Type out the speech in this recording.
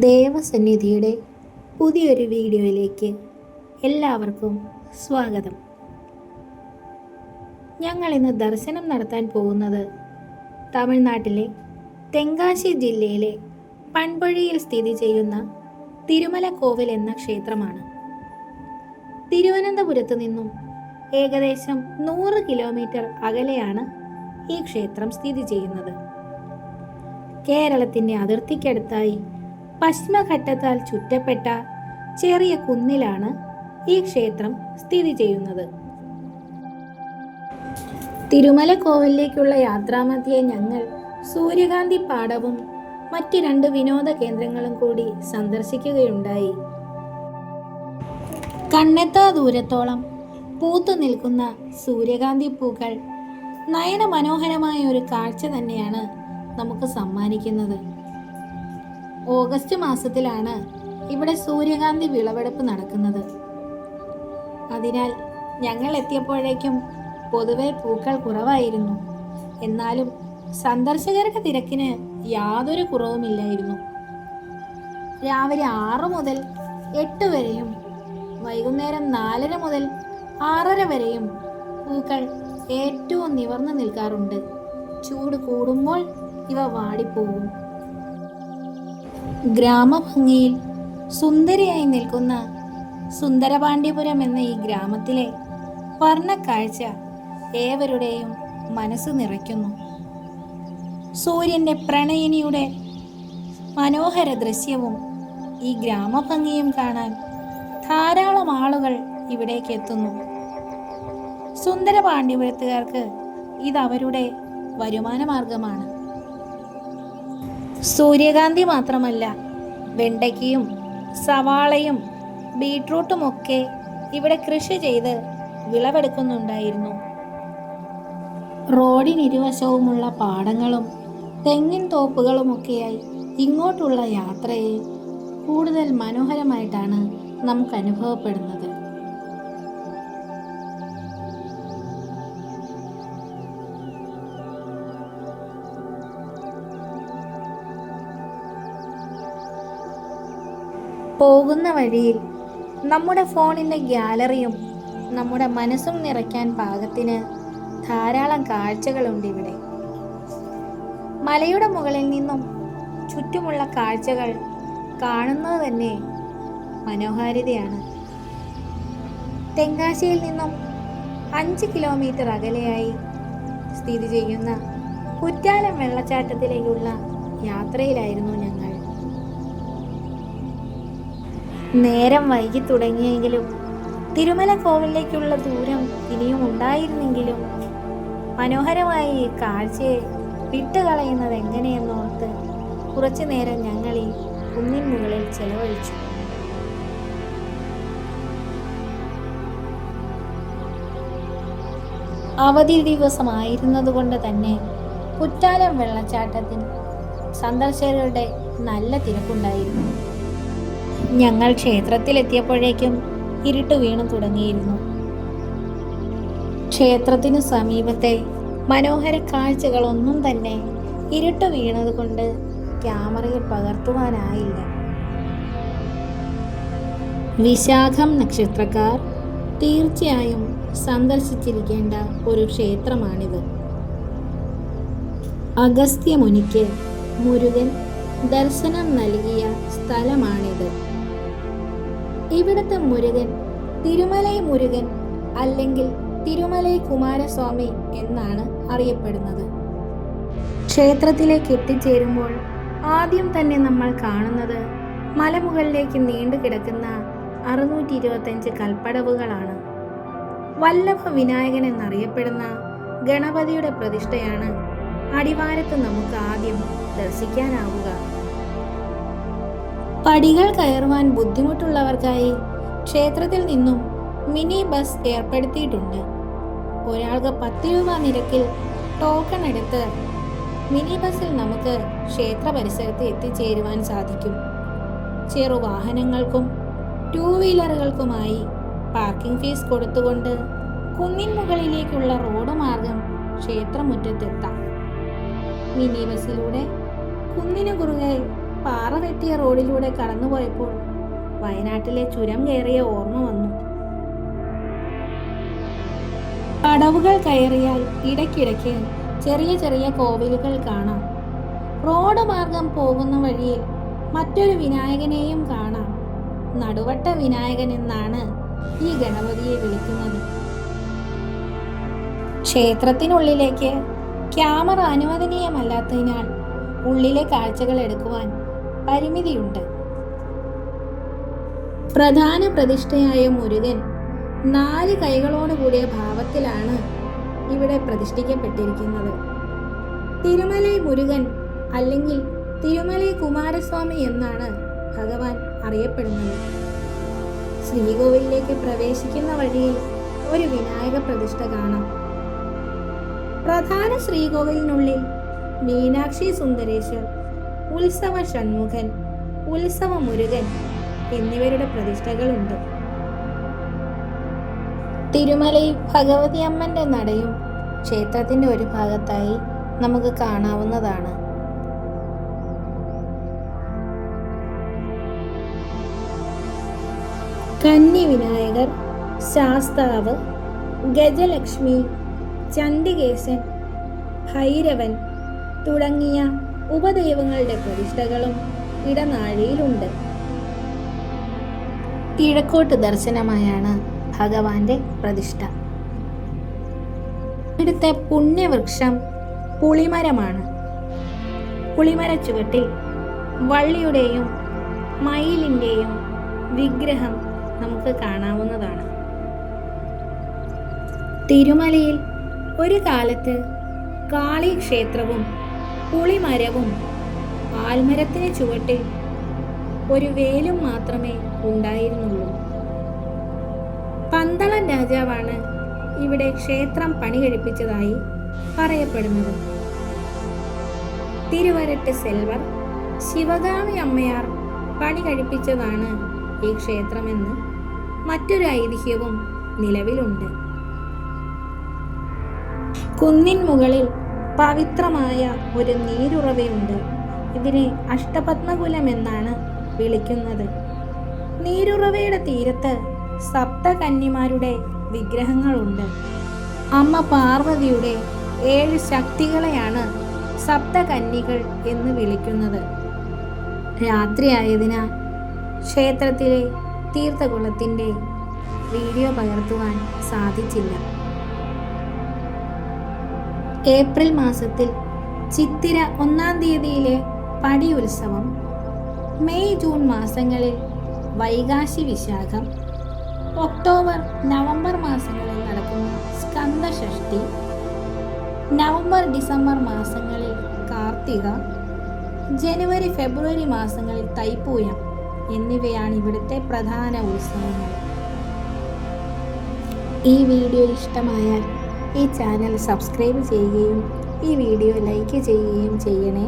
ദേവസന്നിധിയുടെ പുതിയൊരു വീഡിയോയിലേക്ക് എല്ലാവർക്കും സ്വാഗതം. ഞങ്ങൾ ഇന്ന് ദർശനം നടത്താൻ പോകുന്നത് തമിഴ്നാട്ടിലെ തെങ്കാശി ജില്ലയിലെ പൺപൊഴിയിൽ സ്ഥിതി ചെയ്യുന്ന തിരുമല കോവിൽ എന്ന ക്ഷേത്രമാണ്. തിരുവനന്തപുരത്ത് നിന്നും ഏകദേശം നൂറ് കിലോമീറ്റർ അകലെയാണ് ഈ ക്ഷേത്രം സ്ഥിതി ചെയ്യുന്നത്. കേരളത്തിന്റെ അതിർത്തിക്കടുത്തായി പശ്ചിമഘട്ടത്താൽ ചുറ്റപ്പെട്ട ചെറിയ കുന്നിലാണ് ഈ ക്ഷേത്രം സ്ഥിതി ചെയ്യുന്നത്. തിരുമല കോവിലേക്കുള്ള യാത്രാമധ്യേ ഞങ്ങൾ സൂര്യകാന്തി പാടവും മറ്റ് രണ്ട് വിനോദ കേന്ദ്രങ്ങളും കൂടി സന്ദർശിക്കുകയുണ്ടായി. കണ്ണെത്താ ദൂരത്തോളം പൂത്തു നിൽക്കുന്ന സൂര്യകാന്തി പൂക്കൾ നയന മനോഹരമായ ഒരു കാഴ്ച തന്നെയാണ് നമുക്ക് സമ്മാനിക്കുന്നത്. ഓഗസ്റ്റ് മാസത്തിലാണ് ഇവിടെ സൂര്യകാന്തി വിളവെടുപ്പ് നടക്കുന്നത്. അതിനാൽ ഞങ്ങൾ എത്തിയപ്പോഴേക്കും പൊതുവെ പൂക്കൾ കുറവായിരുന്നു. എന്നാലും സന്ദർശകരുടെ തിരക്കിന് യാതൊരു കുറവുമില്ലായിരുന്നു. രാവിലെ ആറു മുതൽ എട്ട് വരെയും വൈകുന്നേരം നാലര മുതൽ ആറര വരെയും പൂക്കൾ ഏറ്റവും നിവർന്നു നിൽക്കാറുണ്ട്. ചൂട് കൂടുമ്പോൾ ഇവ വാടിപ്പോകും. ഗ്രാമഭംഗിയിൽ സുന്ദരിയായി നിൽക്കുന്ന സുന്ദരപാണ്ഡ്യപുരം എന്ന ഈ ഗ്രാമത്തിലെ വർണക്കാഴ്ച ഏവരുടെയും മനസ്സ് നിറയ്ക്കുന്നു. സൂര്യന്റെ പ്രണയിനിയുടെ മനോഹര ദൃശ്യവും ഈ ഗ്രാമഭംഗിയും കാണാൻ ധാരാളം ആളുകൾ ഇവിടേക്ക് എത്തുന്നു. സുന്ദര പാണ്ഡ്യപുരത്തുകാർക്ക് ഇത് അവരുടെ വരുമാന മാർഗമാണ് സൂര്യകാന്തി മാത്രമല്ല വെണ്ടയ്ക്കയും സവാളയും ബീട്രൂട്ടുമൊക്കെ ഇവിടെ കൃഷി ചെയ്ത് വിളവെടുക്കുന്നുണ്ടായിരുന്നു. റോഡിനിരുവശവുമുള്ള പാടങ്ങളും തെങ്ങിൻ തോപ്പുകളുമൊക്കെയായി ഇങ്ങോട്ടുള്ള യാത്രയെ കൂടുതൽ മനോഹരമായിട്ടാണ് നമുക്ക് അനുഭവപ്പെടുന്നത് പോകുന്ന വഴിയിൽ നമ്മുടെ ഫോണിന്റെ ഗ്യാലറിയും നമ്മുടെ മനസ്സും നിറയ്ക്കാൻ പാകത്തിന് ധാരാളം കാഴ്ചകളുണ്ട് ഇവിടെ. മലയുടെ മുകളിൽ നിന്നും ചുറ്റുമുള്ള കാഴ്ചകൾ കാണുന്നത് തന്നെ മനോഹാരിതയാണ്. തെങ്കാശിയിൽ നിന്നും അഞ്ച് കിലോമീറ്റർ അകലെയായി സ്ഥിതി ചെയ്യുന്ന കുറ്റാലം വെള്ളച്ചാട്ടത്തിലേക്കുള്ള യാത്രയിലായിരുന്നു ഞങ്ങൾ നേരം വൈകി തുടങ്ങിയെങ്കിലും തിരുമല കോവിലേക്കുള്ള ദൂരം ഇനിയും ഉണ്ടായിരുന്നെങ്കിലും മനോഹരമായ ഈ കാഴ്ചയെ വിട്ടുകളയുന്നത് എങ്ങനെയെന്നോർത്ത് കുറച്ചു നേരം ഞങ്ങൾ ഈ കുന്നിൻ മുകളിൽ ചെലവഴിച്ചു. അവധി ദിവസമായിരുന്നതുകൊണ്ട് തന്നെ കുറ്റാലം വെള്ളച്ചാട്ടത്തിൽ സന്ദർശകരുടെ നല്ല തിരക്കുണ്ടായിരുന്നു. ഞങ്ങൾ ക്ഷേത്രത്തിലെത്തിയപ്പോഴേക്കും ഇരുട്ട് വീണു തുടങ്ങിയിരുന്നു. ക്ഷേത്രത്തിനു സമീപത്തെ മനോഹര കാഴ്ചകളൊന്നും തന്നെ ഇരുട്ട് വീണതുകൊണ്ട് ക്യാമറയിൽ പകർത്തുവാനായില്ല. വിശാഖം നക്ഷത്രക്കാർ തീർച്ചയായും സന്ദർശിച്ചിരിക്കേണ്ട ഒരു ക്ഷേത്രമാണിത്. അഗസ്ത്യമുനിക്ക് മുരുകൻ ദർശനം നൽകിയ സ്ഥലമാണിത് ഇവിടുത്തെ മുരുകൻ തിരുമലൈ മുരുകൻ അല്ലെങ്കിൽ തിരുമലൈ കുമാരസ്വാമി എന്നാണ് അറിയപ്പെടുന്നത്. ക്ഷേത്രത്തിലേക്ക് എത്തിച്ചേരുമ്പോൾ ആദ്യം തന്നെ നമ്മൾ കാണുന്നത് മലമുകളിലേക്ക് നീണ്ടു കിടക്കുന്ന അറുന്നൂറ്റി ഇരുപത്തഞ്ച് കൽപ്പടവുകളാണ്. വല്ലഭ വിനായകൻ എന്നറിയപ്പെടുന്ന ഗണപതിയുടെ പ്രതിഷ്ഠയാണ് അടിവാരത്ത് നമുക്ക് ആദ്യം ദർശിക്കാനാവുക. പടികൾ കയറുവാൻ ബുദ്ധിമുട്ടുള്ളവർക്കായി ക്ഷേത്രത്തിൽ നിന്നും മിനി ബസ് ഏർപ്പെടുത്തിയിട്ടുണ്ട്. ഒരാൾക്ക് പത്ത് രൂപ നിരക്കിൽ ടോക്കൺ എടുത്ത് മിനി ബസ്സിൽ നമുക്ക് ക്ഷേത്ര പരിസരത്ത് എത്തിച്ചേരുവാൻ സാധിക്കും. ചെറുവാഹനങ്ങൾക്കും ടൂ വീലറുകൾക്കുമായി പാർക്കിംഗ് ഫീസ് കൊടുത്തുകൊണ്ട് കുന്നിൻ മുകളിലേക്കുള്ള റോഡ് മാർഗം ക്ഷേത്രമുറ്റത്തെത്താം. മിനി ബസ്സിലൂടെ കുന്നിനു കുറുകെ പാറ വെട്ടിയ റോഡിലൂടെ കടന്നുപോയപ്പോൾ വയനാട്ടിലെ ചുരം കയറിയ ഓർമ്മ വന്നു. കടവുകൾ കയറിയാൽ ഇടയ്ക്കിടയ്ക്ക് ചെറിയ ചെറിയ കോവിലുകൾ കാണാം. റോഡ് മാർഗം പോകുന്ന വഴിയിൽ മറ്റൊരു വിനായകനെയും കാണാം. നടുവട്ട വിനായകൻ എന്നാണ് ഈ ഗണപതിയെ വിളിക്കുന്നത്. ക്ഷേത്രത്തിനുള്ളിലേക്ക് ക്യാമറ അനുവദനീയമല്ലാത്തതിനാൽ ഉള്ളിലെ കാഴ്ചകൾ എടുക്കുവാൻ പരിമിതിയുണ്ട്. പ്രധാന പ്രതിഷ്ഠയായ മുരുകൻ നാല് കൈകളോട് കൂടിയ ഭാവത്തിലാണ് ഇവിടെ പ്രതിഷ്ഠിക്കപ്പെട്ടിരിക്കുന്നത്. തിരുമലൈ മുരുകൻ അല്ലെങ്കിൽ തിരുമലൈ കുമാരസ്വാമി എന്നാണ് ഭഗവാൻ അറിയപ്പെടുന്നത്. ശ്രീകോവിലേക്ക് പ്രവേശിക്കുന്ന വഴിയിൽ ഒരു വിനായക പ്രതിഷ്ഠ കാണാം. പ്രധാന ശ്രീകോവിലിനുള്ളിൽ മീനാക്ഷി സുന്ദരേശ്വർ ഉത്സവ ഷൺമുഖൻ ഉത്സവ മുരുകൻ എന്നിവരുടെ പ്രതിഷ്ഠകളുണ്ട്. തിരുമലയിൽ ഭഗവതി അമ്മന്റെ നടയും ക്ഷേത്രത്തിന്റെ ഒരു ഭാഗത്തായി നമുക്ക് കാണാവുന്നതാണ്. കന്നി വിനായകർ ശാസ്താവ് ഗജലക്ഷ്മി ചണ്ഡികേശൻ ഭൈരവൻ തുടങ്ങിയ ഉപദൈവങ്ങളുടെ പ്രതിഷ്ഠകളും ഇടനാഴിയിലുണ്ട്. കിഴക്കോട്ട് ദർശനമായാണ് ഭഗവാന്റെ പ്രതിഷ്ഠ. ഇവിടുത്തെ പുണ്യവൃക്ഷം പുളിമരമാണ്. പുളിമര ചുവട്ടിൽ വള്ളിയുടെയും മയിലിന്റെയും വിഗ്രഹം നമുക്ക് കാണാവുന്നതാണ്. തിരുമലയിൽ ഒരു കാലത്ത് കാളി ക്ഷേത്രവും പുളിമരവും ആൽമരത്തിന് ചുവട്ടിൽ ഒരു വേലും മാത്രമേ ഉണ്ടായിരുന്നുള്ളൂ. പന്തളം രാജാവാണ് ഇവിടെ ക്ഷേത്രം പണി കഴിപ്പിച്ചതായി പറയപ്പെടുന്നത്. തിരുവരട്ട് സെൽവർ ശിവഗാമി അമ്മയാർ പണി കഴിപ്പിച്ചതാണ് ഈ ക്ഷേത്രമെന്ന് മറ്റൊരു ഐതിഹ്യവും നിലവിലുണ്ട്. കുന്നിൻ മുകളിൽ പവിത്രമായ ഒരു നീരുറവയുണ്ട്. ഇതിനെ അഷ്ടപത്മകുലം എന്നാണ് വിളിക്കുന്നത്. നീരുറവയുടെ തീരത്ത് സപ്തകന്യമാരുടെ വിഗ്രഹങ്ങളുണ്ട്. അമ്മ പാർവതിയുടെ ഏഴ് ശക്തികളെയാണ് സപ്തകന്യകൾ എന്ന് വിളിക്കുന്നത്. രാത്രിയായതിനാൽ ക്ഷേത്രത്തിലെ തീർത്ഥകുളത്തിന്റെ വീഡിയോ പകർത്തുവാൻ സാധിച്ചില്ല. ഏപ്രിൽ മാസത്തിൽ ചിത്തിര ഒന്നാം തീയതിയിലെ പടി ഉത്സവം മെയ് ജൂൺ മാസങ്ങളിൽ വൈകാശി വിശാഖം ഒക്ടോബർ നവംബർ മാസങ്ങളിൽ നടക്കുന്ന സ്കന്ദഷഷ്ടി നവംബർ ഡിസംബർ മാസങ്ങളിൽ കാർത്തിക ജനുവരി ഫെബ്രുവരി മാസങ്ങളിൽ തൈപ്പൂയം എന്നിവയാണ് ഇവിടുത്തെ പ്രധാന ഉത്സവങ്ങൾ. ഈ വീഡിയോ ഇഷ്ടമായാൽ ഈ ചാനൽ സബ്സ്ക്രൈബ് ചെയ്യുകയും ഈ വീഡിയോ ലൈക്ക് ചെയ്യുകയും ചെയ്യണേ.